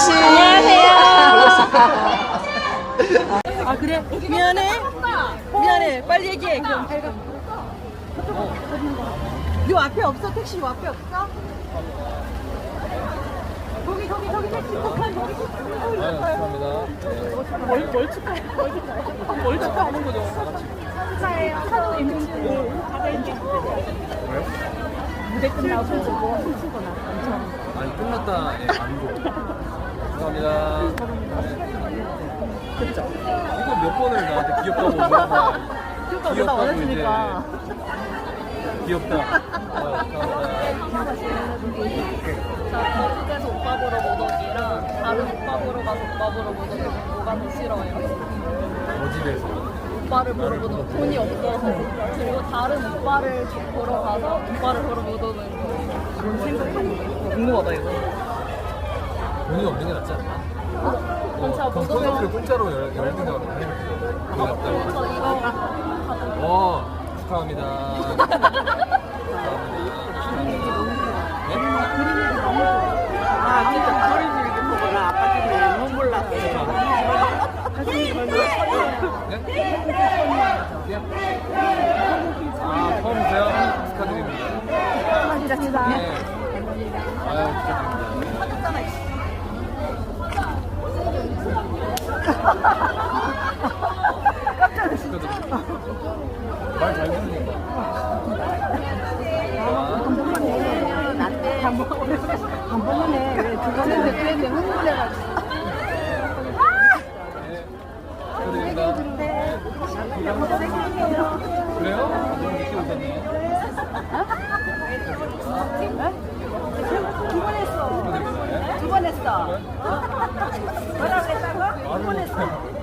씨. 안녕하세요. 아 그래? 미안해. 미안해. 빨리 얘기해. 그럼 잘 가. 요 앞에 없어? 택시 요 앞에 없어? 거기 거기 거기 택시 북한 거기 감사합니다. 뭘, 뭘 축하해? 뭘 축하하는 거죠? 축하해요. 하도 있는데 가다 있는데 무대 끝나고 춤추거나 엄청 아니 끝났다. 예, 안고. 감사합니다. 그렇죠. 이거 몇 번을 나한테 귀엽다고 물어봐요. 그러니까 귀엽다고 내가 원했으니까 귀엽다. 어, 감사합니다. 자, 거기에서 오빠 보러 못 오기랑 다른 오빠 보러 가서 오빠 보러 못 오기 뭐가 더 싫어요? 저 집에서. 오빠를 보러 못 오고 돈이 없어서 그리고 다른 오빠를 보러 가서 오빠를 보러 못 오는 거. 생각하는 거 궁금하다 이거 돈이 없는 게 낫지 않나? 그럼 제가 못 오면 공짜로 열, 열 생각을 하는 거지. 돈이 없다고. 저 이거 어, 축하합니다. 아 진짜 소리 지르게 보거나 아빠 때문에 눈물 났어 가슴이 벌써 아, 처음 오세요? 진짜 네. 아유, 축하드립니다. 축하드립니다. 말잘 듣는다. 나한테 한 번만에 왜두 번 했는데 그랬는데 흥분해가지고 네. 축하드립니다. 그래요? 너무 늦게 오셨네요. 두 번 했어 축하드립니다. 두 번 했어 뭐라고 했다고? 두번 했어요.